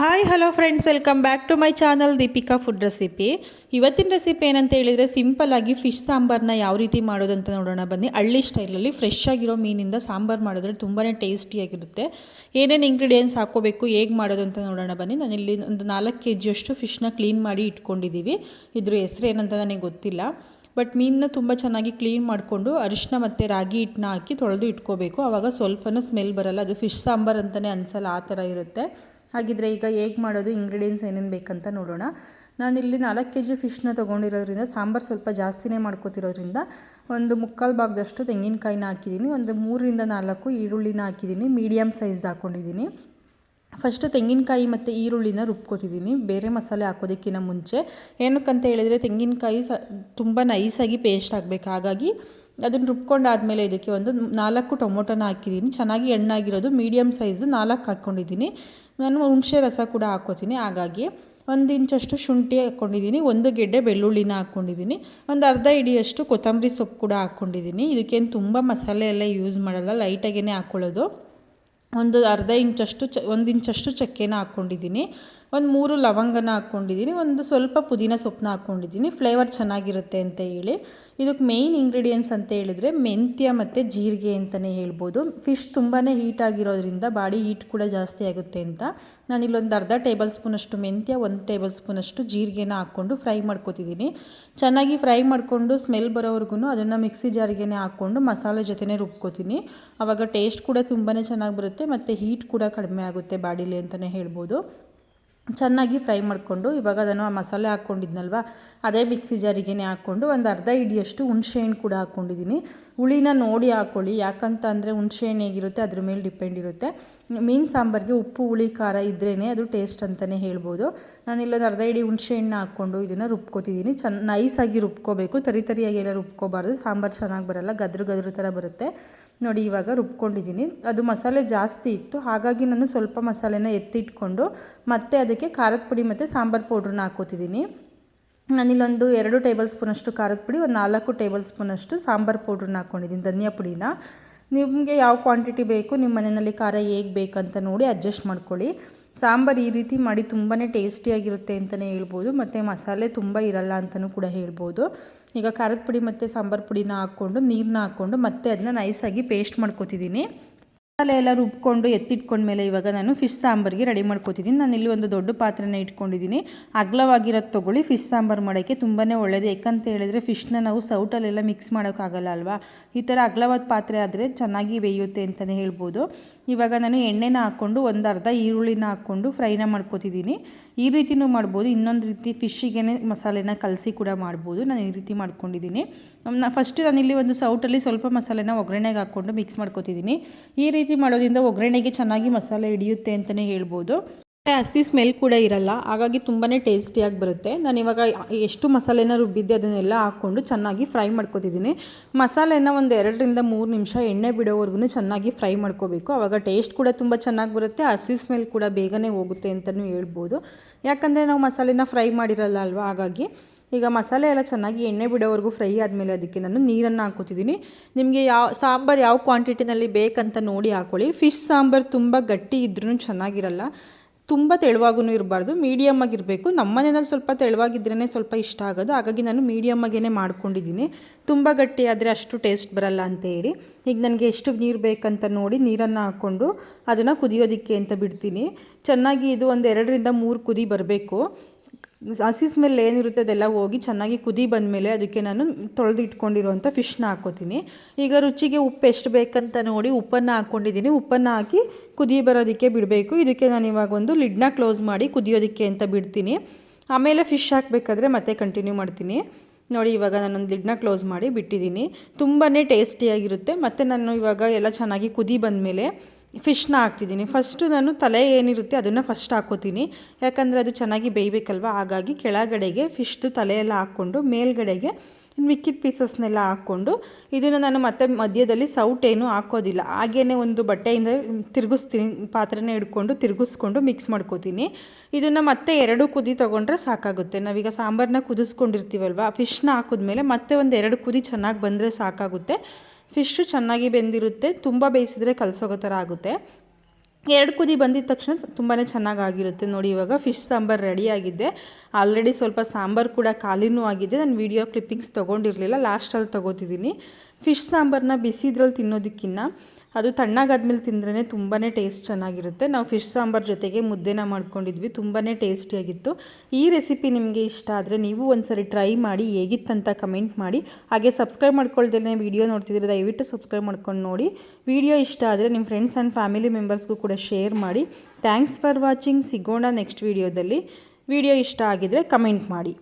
Hi hello friends welcome back to my channel Deepika food recipe ಇವತ್ತಿನ recipe ಏನಂತ ಹೇಳಿದರೆ simple ಆಗಿ fish ಸಾಂಬಾರನ್ನ ಯಾವ ರೀತಿ ಮಾಡೋದು ಅಂತ ನೋಡೋಣ. ಬನ್ನಿ, ಹಳ್ಳಿ ಸ್ಟೈಲಲ್ಲಿ ಫ್ರೆಶ್ ಆಗಿರೋ ಮೀನಿಂದ ಸಾಂಬಾರು ಮಾಡಿದ್ರೆ ತುಂಬಾ ಟೇಸ್ಟಿಯಾಗಿರುತ್ತೆ ಏನೇನು ಇಂಗ್ರೀಡಿಯೆಂಟ್ಸ್ ಹಾಕೋಬೇಕು, ಹೇಗೆ ಮಾಡೋದು ಅಂತ ನೋಡೋಣ. ಬನ್ನಿ, ನಾನು ಇಲ್ಲಿ ಒಂದು ನಾಲ್ಕು ಕೆ ಜಿಯಷ್ಟು ಫಿಶ್ನ ಕ್ಲೀನ್ ಮಾಡಿ ಇಟ್ಕೊಂಡಿದ್ದೀವಿ ಇದ್ರ ಹೆಸರು ಏನಂತ ನನಗೆ ಗೊತ್ತಿಲ್ಲ. ಬಟ್ ಮೀನನ್ನ ತುಂಬ ಚೆನ್ನಾಗಿ ಕ್ಲೀನ್ ಮಾಡಿಕೊಂಡು ಅರಿಶಿನ ಮತ್ತು ರಾಗಿ ಹಿಟ್ಟನ್ನ ಹಾಕಿ ತೊಳೆದು ಇಟ್ಕೋಬೇಕು. ಆವಾಗ ಸ್ವಲ್ಪನೂ ಸ್ಮೆಲ್ ಬರಲ್ಲ. ಅದು ಫಿಶ್ ಸಾಂಬಾರು ಅಂತಲೇ ಅನ್ಸಲ್ಲ, ಆ ಥರ ಇರುತ್ತೆ. ಹಾಗಿದ್ರೆ ಈಗ ಹೇಗೆ ಮಾಡೋದು ಇಂಗ್ರೀಡಿಯೆಂಟ್ಸ್ ಏನೇನು ಬೇಕಂತ ನೋಡೋಣ. ನಾನಿಲ್ಲಿ ನಾಲ್ಕು ಕೆ ಜಿ ಫಿಶ್ನ ತೊಗೊಂಡಿರೋದ್ರಿಂದ ಸಾಂಬಾರು ಸ್ವಲ್ಪ ಜಾಸ್ತಿನೇ ಮಾಡ್ಕೋತಿರೋದ್ರಿಂದ ಒಂದು ಮುಕ್ಕಾಲು ಭಾಗದಷ್ಟು ತೆಂಗಿನಕಾಯಿನ ಹಾಕಿದ್ದೀನಿ ಒಂದು ಮೂರರಿಂದ ನಾಲ್ಕು ಈರುಳ್ಳಿನ ಹಾಕಿದ್ದೀನಿ ಮೀಡಿಯಮ್ ಸೈಜ್ದು ಹಾಕ್ಕೊಂಡಿದ್ದೀನಿ ಫಸ್ಟು ತೆಂಗಿನಕಾಯಿ ಮತ್ತು ಈರುಳ್ಳಿನ ರುಬ್ಕೋತಿದ್ದೀನಿ ಬೇರೆ ಮಸಾಲೆ ಹಾಕೋದಕ್ಕಿಂತ ಮುಂಚೆ. ಏನಕ್ಕಂತ ಹೇಳಿದರೆ ತೆಂಗಿನಕಾಯಿ ಸ, ತುಂಬ ನೈಸಾಗಿ ಪೇಸ್ಟ್ ಆಗಬೇಕು. ಹಾಗಾಗಿ ಅದನ್ನು ರುಬ್ಕೊಂಡಾದಮೇಲೆ ಇದಕ್ಕೆ ಒಂದು ನಾಲ್ಕು ಟೊಮೊಟೊನ ಹಾಕಿದ್ದೀನಿ ಚೆನ್ನಾಗಿ ಎಣ್ಣಾಗಿರೋದು ಮೀಡಿಯಮ್ ಸೈಜು ನಾಲ್ಕು ಹಾಕ್ಕೊಂಡಿದ್ದೀನಿ ನಾನು ಹುಣಸೆ ರಸ ಕೂಡ ಹಾಕ್ಕೋತೀನಿ ಹಾಗಾಗಿ ಒಂದು ಇಂಚಷ್ಟು ಶುಂಠಿ ಹಾಕ್ಕೊಂಡಿದ್ದೀನಿ ಒಂದು ಗೆಡ್ಡೆ ಬೆಳ್ಳುಳ್ಳಿನ ಹಾಕ್ಕೊಂಡಿದ್ದೀನಿ ಒಂದು ಅರ್ಧ ಇಡಿಯಷ್ಟು ಕೊತ್ತಂಬರಿ ಸೊಪ್ಪು ಕೂಡ ಹಾಕ್ಕೊಂಡಿದ್ದೀನಿ ಇದಕ್ಕೇನು ತುಂಬ ಮಸಾಲೆ ಎಲ್ಲ ಯೂಸ್ ಮಾಡಲ್ಲ. ಲೈಟಾಗೇ ಹಾಕ್ಕೊಳ್ಳೋದು ಒಂದು ಅರ್ಧ ಇಂಚಷ್ಟು ಚ ಒಂದು ಇಂಚಷ್ಟು ಚಕ್ಕೆನ ಹಾಕ್ಕೊಂಡಿದ್ದೀನಿ ಒಂದು ಮೂರು ಲವಂಗನ ಹಾಕ್ಕೊಂಡಿದ್ದೀನಿ ಒಂದು ಸ್ವಲ್ಪ ಪುದೀನ ಸೊಪ್ಪನ್ನ ಹಾಕ್ಕೊಂಡಿದ್ದೀನಿ ಫ್ಲೇವರ್ ಚೆನ್ನಾಗಿರುತ್ತೆ ಅಂತ ಹೇಳಿ. ಇದಕ್ಕೆ ಮೇಯ್ನ್ ಇಂಗ್ರೀಡಿಯೆಂಟ್ಸ್ ಅಂತ ಹೇಳಿದರೆ ಮೆಂತ್ಯ ಮತ್ತು ಜೀರಿಗೆ ಅಂತಲೇ ಹೇಳ್ಬೋದು. ಫಿಶ್ ತುಂಬಾ ಹೀಟ್ ಆಗಿರೋದ್ರಿಂದ ಬಾಡಿ ಹೀಟ್ ಕೂಡ ಜಾಸ್ತಿ ಆಗುತ್ತೆ ಅಂತ. ನಾನು ಇಲ್ಲೊಂದು ಅರ್ಧ ಟೇಬಲ್ ಸ್ಪೂನಷ್ಟು ಮೆಂತ್ಯ, ಒಂದು ಟೇಬಲ್ ಸ್ಪೂನಷ್ಟು ಜೀರಿಗೆನ ಹಾಕ್ಕೊಂಡು ಫ್ರೈ ಮಾಡ್ಕೊತಿದ್ದೀನಿ ಚೆನ್ನಾಗಿ ಫ್ರೈ ಮಾಡಿಕೊಂಡು ಸ್ಮೆಲ್ ಬರೋವರೆಗೂ ಅದನ್ನು ಮಿಕ್ಸಿ ಜಾರಿಗೆನೆ ಹಾಕ್ಕೊಂಡು ಮಸಾಲೆ ಜೊತೆನೇ ರುಬ್ಕೋತೀನಿ. ಆವಾಗ ಟೇಸ್ಟ್ ಕೂಡ ತುಂಬಾ ಚೆನ್ನಾಗಿ ಬರುತ್ತೆ, ಮತ್ತು ಹೀಟ್ ಕೂಡ ಕಡಿಮೆ ಆಗುತ್ತೆ ಬಾಡಿಲಿ ಅಂತಲೇ ಹೇಳ್ಬೋದು. ಚೆನ್ನಾಗಿ ಫ್ರೈ ಮಾಡಿಕೊಂಡು ಇವಾಗ ಅದನ್ನು ಆ ಮಸಾಲೆ ಹಾಕ್ಕೊಂಡಿದ್ನಲ್ವ, ಅದೇ ಮಿಕ್ಸಿ ಜಾರಿಗೆನೆ ಹಾಕ್ಕೊಂಡು ಒಂದು ಅರ್ಧ ಹಿಡಿಯಷ್ಟು ಹುಣಸೆಹಣ್ಣು ಕೂಡ ಹಾಕ್ಕೊಂಡಿದ್ದೀನಿ. ಹುಳಿನ ನೋಡಿ ಹಾಕ್ಕೊಳ್ಳಿ ಯಾಕಂತ ಅಂದರೆ ಹುಣಸೆಹಣ್ಣು ಹೇಗಿರುತ್ತೆ ಅದ್ರ ಮೇಲೆ ಡಿಪೆಂಡ್ ಇರುತ್ತೆ. ಮೀನು ಸಾಂಬಾರಿಗೆ ಉಪ್ಪು, ಹುಳಿ, ಖಾರ ಇದ್ರೇ ಅದು ಟೇಸ್ಟ್ ಅಂತಲೇ ಹೇಳ್ಬೋದು. ನಾನು ಇಲ್ಲೊಂದು ಅರ್ಧ ಹಿಡಿ ಹುಣಸೆಹಣ್ಣು ಹಾಕ್ಕೊಂಡು ಇದನ್ನು ರುಬ್ಕೋತಿದ್ದೀನಿ. ಚೆನ್ನ ನೈಸಾಗಿ ರುಬ್ಕೋಬೇಕು. ತರಿ ತರಿಯಾಗಿ ಎಲ್ಲ ರುಬ್ಕೋಬಾರ್ದು. ಸಾಂಬಾರು ಚೆನ್ನಾಗಿ ಬರಲ್ಲ, ಗದ್ರ ಗದ್ರ ಥರ ಬರುತ್ತೆ. ನೋಡಿ ಇವಾಗ ರುಬ್ಕೊಂಡಿದ್ದೀನಿ. ಅದು ಮಸಾಲೆ ಜಾಸ್ತಿ ಇತ್ತು. ಹಾಗಾಗಿ ನಾನು ಸ್ವಲ್ಪ ಮಸಾಲೆನ ಎತ್ತಿಟ್ಕೊಂಡು ಮತ್ತೆ ಅದಕ್ಕೆ ಖಾರದ ಪುಡಿ ಮತ್ತು ಸಾಂಬಾರು ಪೌಡ್ರನ್ನ ಹಾಕೋತಿದ್ದೀನಿ. ನಾನಿಲ್ಲೊಂದು ಎರಡು ಟೇಬಲ್ ಸ್ಪೂನಷ್ಟು ಖಾರದ ಪುಡಿ, ಒಂದು ನಾಲ್ಕು ಟೇಬಲ್ ಸ್ಪೂನಷ್ಟು ಸಾಂಬಾರು ಪೌಡ್ರನ್ನ ಹಾಕ್ಕೊಂಡಿದ್ದೀನಿ ಧನಿಯಾ ಪುಡಿನ. ನಿಮಗೆ ಯಾವ ಕ್ವಾಂಟಿಟಿ ಬೇಕು ನಿಮ್ಮ ಮನೆಯಲ್ಲಿ ಖಾರ ಹೇಗೆ ಬೇಕಂತ ನೋಡಿ ಅಡ್ಜಸ್ಟ್ ಮಾಡ್ಕೊಳ್ಳಿ. ಸಾಂಬಾರು ಈ ರೀತಿ ಮಾಡಿ ತುಂಬಾ ಟೇಸ್ಟಿಯಾಗಿರುತ್ತೆ ಅಂತಲೇ ಹೇಳ್ಬೋದು, ಮತ್ತು ಮಸಾಲೆ ತುಂಬ ಇರಲ್ಲ ಅಂತಲೂ ಕೂಡ ಹೇಳ್ಬೋದು. ಈಗ ಖಾರದ ಪುಡಿ ಮತ್ತು ಸಾಂಬಾರು ಪುಡಿನ ಹಾಕ್ಕೊಂಡು ನೀರನ್ನ ಹಾಕ್ಕೊಂಡು ಮತ್ತೆ ಅದನ್ನ ನೈಸಾಗಿ ಪೇಸ್ಟ್ ಮಾಡ್ಕೊತಿದ್ದೀನಿ. ಮಸಾಲೆ ಎಲ್ಲ ರುಬ್ಕೊಂಡು ಎತ್ತಿಟ್ಕೊಂಡ್ಮೇಲೆ ಇವಾಗ ನಾನು ಫಿಶ್ ಸಾಂಬಾರಿಗೆ ರೆಡಿ ಮಾಡ್ಕೊತಿದ್ದೀನಿ ನಾನು ಇಲ್ಲಿ ಒಂದು ದೊಡ್ಡ ಪಾತ್ರೆನ ಇಟ್ಕೊಂಡಿದ್ದೀನಿ ಅಗ್ಲವಾಗಿರೋದು ತೊಗೊಳ್ಳಿ ಫಿಶ್ ಸಾಂಬಾರು ಮಾಡೋಕ್ಕೆ ತುಂಬಾ ಒಳ್ಳೆಯದು ಯಾಕಂತ ಹೇಳಿದರೆ ಫಿಶ್ನ ನಾವು ಸೌಟಲ್ಲೆಲ್ಲ ಮಿಕ್ಸ್ ಮಾಡೋಕ್ಕಾಗಲ್ಲ ಅಲ್ವಾ? ಈ ಥರ ಅಗ್ಲವಾದ ಪಾತ್ರೆ ಆದರೆ ಚೆನ್ನಾಗಿ ಬೇಯುತ್ತೆ ಅಂತಲೇ ಹೇಳ್ಬೋದು. ಇವಾಗ ನಾನು ಎಣ್ಣೆನ ಹಾಕ್ಕೊಂಡು ಒಂದು ಅರ್ಧ ಈರುಳ್ಳಿನ ಹಾಕ್ಕೊಂಡು ಫ್ರೈನ ಮಾಡ್ಕೋತಿದ್ದೀನಿ ಈ ರೀತಿಯೂ ಮಾಡ್ಬೋದು. ಇನ್ನೊಂದು ರೀತಿ ಫಿಶ್ಶಿಗೆ ಮಸಾಲೆನ ಕಲಸಿ ಕೂಡ ಮಾಡ್ಬೋದು. ನಾನು ಈ ರೀತಿ ಮಾಡ್ಕೊಂಡಿದ್ದೀನಿ ಫಸ್ಟ್ ನಾನಿಲ್ಲಿ ಒಂದು ಸೌಟಲ್ಲಿ ಸ್ವಲ್ಪ ಮಸಾಲೆನ ಒಗ್ಗರಣೆಗೆ ಹಾಕ್ಕೊಂಡು ಮಿಕ್ಸ್ ಮಾಡ್ಕೋತಿದ್ದೀನಿ ಈ ರೀತಿ ಮಾಡೋದ್ರಿಂದ ಒಗ್ಗರಣೆಗೆ ಚೆನ್ನಾಗಿ ಮಸಾಲೆ ಹಿಡಿಯುತ್ತೆ ಅಂತಲೇ ಹೇಳ್ಬೋದು. ಹಸಿ ಸ್ಮೆಲ್ ಕೂಡ ಇರಲ್ಲ, ಹಾಗಾಗಿ ತುಂಬಾ ಟೇಸ್ಟಿಯಾಗಿ ಬರುತ್ತೆ. ನಾನು ಇವಾಗ ಎಷ್ಟು ಮಸಾಲೆನ ರುಬ್ಬಿದ್ದೆ ಅದನ್ನೆಲ್ಲ ಹಾಕ್ಕೊಂಡು ಚೆನ್ನಾಗಿ ಫ್ರೈ ಮಾಡ್ಕೊತಿದ್ದೀನಿ. ಮಸಾಲೆನ ಒಂದು ಎರಡರಿಂದ ಮೂರು ನಿಮಿಷ ಎಣ್ಣೆ ಬಿಡೋವರೆಗೂ ಚೆನ್ನಾಗಿ ಫ್ರೈ ಮಾಡ್ಕೋಬೇಕು. ಆವಾಗ ಟೇಸ್ಟ್ ಕೂಡ ತುಂಬ ಚೆನ್ನಾಗಿ ಬರುತ್ತೆ, ಹಸಿ ಸ್ಮೆಲ್ ಕೂಡ ಬೇಗನೆ ಹೋಗುತ್ತೆ ಅಂತಲೂ ಹೇಳ್ಬೋದು. ಯಾಕಂದರೆ ನಾವು ಮಸಾಲೆನ ಫ್ರೈ ಮಾಡಿರಲ್ಲ ಅಲ್ವಾ, ಹಾಗಾಗಿ. ಈಗ ಮಸಾಲೆ ಎಲ್ಲ ಚೆನ್ನಾಗಿ ಎಣ್ಣೆ ಬಿಡೋವರೆಗೂ ಫ್ರೈ ಆದಮೇಲೆ ಅದಕ್ಕೆ ನಾನು ನೀರನ್ನು ಹಾಕೋತಿದ್ದೀನಿ ನಿಮಗೆ ಯಾವ ಸಾಂಬಾರು ಯಾವ ಕ್ವಾಂಟಿಟಿನಲ್ಲಿ ಬೇಕಂತ ನೋಡಿ ಹಾಕ್ಕೊಳ್ಳಿ ಫಿಶ್ ಸಾಂಬಾರು ತುಂಬ ಗಟ್ಟಿ ಇದ್ರೂ ಚೆನ್ನಾಗಿರಲ್ಲ. ತುಂಬ ತೆಳುವಾಗೂ ಇರಬಾರ್ದು. ಮೀಡಿಯಮ್ ಆಗಿರಬೇಕು. ನಮ್ಮ ಮನೆಯಲ್ಲಿ ಸ್ವಲ್ಪ ತೆಳುವಾಗಿದ್ರೇ ಸ್ವಲ್ಪ ಇಷ್ಟ ಆಗೋದು. ಹಾಗಾಗಿ ನಾನು ಮೀಡಿಯಮ್ ಆಗೇ ಮಾಡ್ಕೊಂಡಿದ್ದೀನಿ. ತುಂಬ ಗಟ್ಟಿ ಆದರೆ ಅಷ್ಟು ಟೇಸ್ಟ್ ಬರಲ್ಲ ಅಂತ ಹೇಳಿ. ಈಗ ನನಗೆ ಎಷ್ಟು ನೀರು ಬೇಕಂತ ನೋಡಿ ನೀರನ್ನು ಹಾಕ್ಕೊಂಡು ಅದನ್ನು ಕುದಿಯೋದಕ್ಕೆ ಅಂತ ಬಿಡ್ತೀನಿ. ಚೆನ್ನಾಗಿ ಇದು ಒಂದು ಎರಡರಿಂದ ಮೂರು ಕುದಿ ಬರಬೇಕು. ಹಸಿ ಮೇಲೆ ಏನಿರುತ್ತೆ ಅದೆಲ್ಲ ಹೋಗಿ ಚೆನ್ನಾಗಿ ಕುದಿ ಬಂದಮೇಲೆ ಅದಕ್ಕೆ ನಾನು ತೊಳೆದಿಟ್ಕೊಂಡಿರುವಂಥ ಫಿಶ್ನ ಹಾಕ್ಕೋತೀನಿ. ಈಗ ರುಚಿಗೆ ಉಪ್ಪು ಎಷ್ಟು ಬೇಕಂತ ನೋಡಿ ಉಪ್ಪನ್ನು ಹಾಕ್ಕೊಂಡಿದ್ದೀನಿ. ಉಪ್ಪನ್ನು ಹಾಕಿ ಕುದಿ ಬರೋದಕ್ಕೆ ಬಿಡಬೇಕು. ಇದಕ್ಕೆ ನಾನು ಇವಾಗ ಒಂದು ಲಿಡ್ನ ಕ್ಲೋಸ್ ಮಾಡಿ ಕುದಿಯೋದಕ್ಕೆ ಅಂತ ಬಿಡ್ತೀನಿ. ಆಮೇಲೆ ಫಿಶ್ ಹಾಕಬೇಕಾದ್ರೆ ಮತ್ತೆ ಕಂಟಿನ್ಯೂ ಮಾಡ್ತೀನಿ. ನೋಡಿ, ಇವಾಗ ನಾನೊಂದು ಲಿಡ್ನ ಕ್ಲೋಸ್ ಮಾಡಿ ಬಿಟ್ಟಿದ್ದೀನಿ. ತುಂಬಾ ಟೇಸ್ಟಿಯಾಗಿರುತ್ತೆ. ಮತ್ತು ನಾನು ಇವಾಗ ಎಲ್ಲ ಚೆನ್ನಾಗಿ ಕುದಿ ಬಂದಮೇಲೆ ಫಿಶ್ನ ಹಾಕ್ತಿದ್ದೀನಿ. ಫಸ್ಟು ನಾನು ತಲೆ ಏನಿರುತ್ತೆ ಅದನ್ನು ಫಸ್ಟ್ ಹಾಕೋತೀನಿ. ಯಾಕಂದರೆ ಅದು ಚೆನ್ನಾಗಿ ಬೇಯಬೇಕಲ್ವ? ಹಾಗಾಗಿ ಕೆಳಗಡೆಗೆ ಫಿಶ್ದು ತಲೆ ಎಲ್ಲ ಹಾಕ್ಕೊಂಡು, ಮೇಲ್ಗಡೆಗೆ ಮಿಕ್ಕಿದ ಪೀಸಸ್ನೆಲ್ಲ ಹಾಕ್ಕೊಂಡು, ಇದನ್ನು ನಾನು ಮತ್ತೆ ಮಧ್ಯದಲ್ಲಿ ಸೌಟೇನು ಹಾಕೋದಿಲ್ಲ. ಹಾಗೇ ಒಂದು ಬಟ್ಟೆಯಿಂದ ತಿರುಗಿಸ್ತೀನಿ, ಪಾತ್ರೆನ ಹಿಡ್ಕೊಂಡು ತಿರುಗಿಸ್ಕೊಂಡು ಮಿಕ್ಸ್ ಮಾಡ್ಕೋತೀನಿ. ಇದನ್ನು ಮತ್ತೆ ಎರಡು ಕುದಿ ತೊಗೊಂಡ್ರೆ ಸಾಕಾಗುತ್ತೆ. ನಾವೀಗ ಸಾಂಬಾರನ್ನ ಕುದಿಸ್ಕೊಂಡಿರ್ತೀವಲ್ವ? ಫಿಶ್ನ ಹಾಕಿದ್ಮೇಲೆ ಮತ್ತೆ ಒಂದು ಎರಡು ಕುದಿ ಚೆನ್ನಾಗಿ ಬಂದರೆ ಸಾಕಾಗುತ್ತೆ. ಫಿಶ್ಶು ಚೆನ್ನಾಗಿ ಬೆಂದಿರುತ್ತೆ, ತುಂಬ ಬೇಯಿಸಿದ್ರೆ ಕಲಸೋಗೋ ಥರ ಆಗುತ್ತೆ. ಎರಡು ಕುದಿ ಬಂದಿದ ತಕ್ಷಣ ತುಂಬಾ ಚೆನ್ನಾಗಾಗಿರುತ್ತೆ ನೋಡಿ ಇವಾಗ. ಫಿಶ್ ಸಾಂಬಾರು ರೆಡಿಯಾಗಿದೆ ಆಲ್ರೆಡಿ ಸ್ವಲ್ಪ ಸಾಂಬಾರು ಕೂಡ ಖಾಲಿನೂ ಆಗಿದೆ. ನಾನು ವೀಡಿಯೋ ಕ್ಲಿಪ್ಪಿಂಗ್ಸ್ ತೊಗೊಂಡಿರಲಿಲ್ಲ ಲಾಸ್ಟಲ್ಲಿ ತೊಗೋತಿದ್ದೀನಿ. ಫಿಶ್ ಸಾಂಬಾರನ್ನ ಬಿಸಿದ್ರಲ್ಲಿ ತಿನ್ನೋದಕ್ಕಿಂತ ಅದು ತಣ್ಣಗಾದ್ಮೇಲೆ ತಿಂದ್ರೇ ತುಂಬಾ ಟೇಸ್ಟ್ ಚೆನ್ನಾಗಿರುತ್ತೆ. ನಾವು ಫಿಶ್ ಸಾಂಬಾರ್ ಜೊತೆಗೆ ಮುದ್ದೆನ ಮಾಡ್ಕೊಂಡಿದ್ವಿ ತುಂಬಾ ಟೇಸ್ಟಿಯಾಗಿತ್ತು. ಈ ರೆಸಿಪಿ ನಿಮಗೆ ಇಷ್ಟ ಆದರೆ ನೀವು ಒಂದ್ಸರಿ ಟ್ರೈ ಮಾಡಿ, ಹೇಗಿತ್ತಂತ ಕಮೆಂಟ್ ಮಾಡಿ. ಹಾಗೆ ಸಬ್ಸ್ಕ್ರೈಬ್ ಮಾಡ್ಕೊಳ್ದೇ ವೀಡಿಯೋ ನೋಡ್ತಿದ್ರೆ ದಯವಿಟ್ಟು ಸಬ್ಸ್ಕ್ರೈಬ್ ಮಾಡ್ಕೊಂಡು ನೋಡಿ. ವಿಡಿಯೋ ಇಷ್ಟ ಆದರೆ ನಿಮ್ಮ ಫ್ರೆಂಡ್ಸ್ ಆ್ಯಂಡ್ ಫ್ಯಾಮಿಲಿ ಮೆಂಬರ್ಸ್ಗೂ ಕೂಡ ಶೇರ್ ಮಾಡಿ. ಥ್ಯಾಂಕ್ಸ್ ಫಾರ್ ವಾಚಿಂಗ್, ಸಿಗೋಣ ನೆಕ್ಸ್ಟ್ ವೀಡಿಯೋದಲ್ಲಿ. ವಿಡಿಯೋ ಇಷ್ಟ ಆಗಿದರೆ ಕಮೆಂಟ್ ಮಾಡಿ.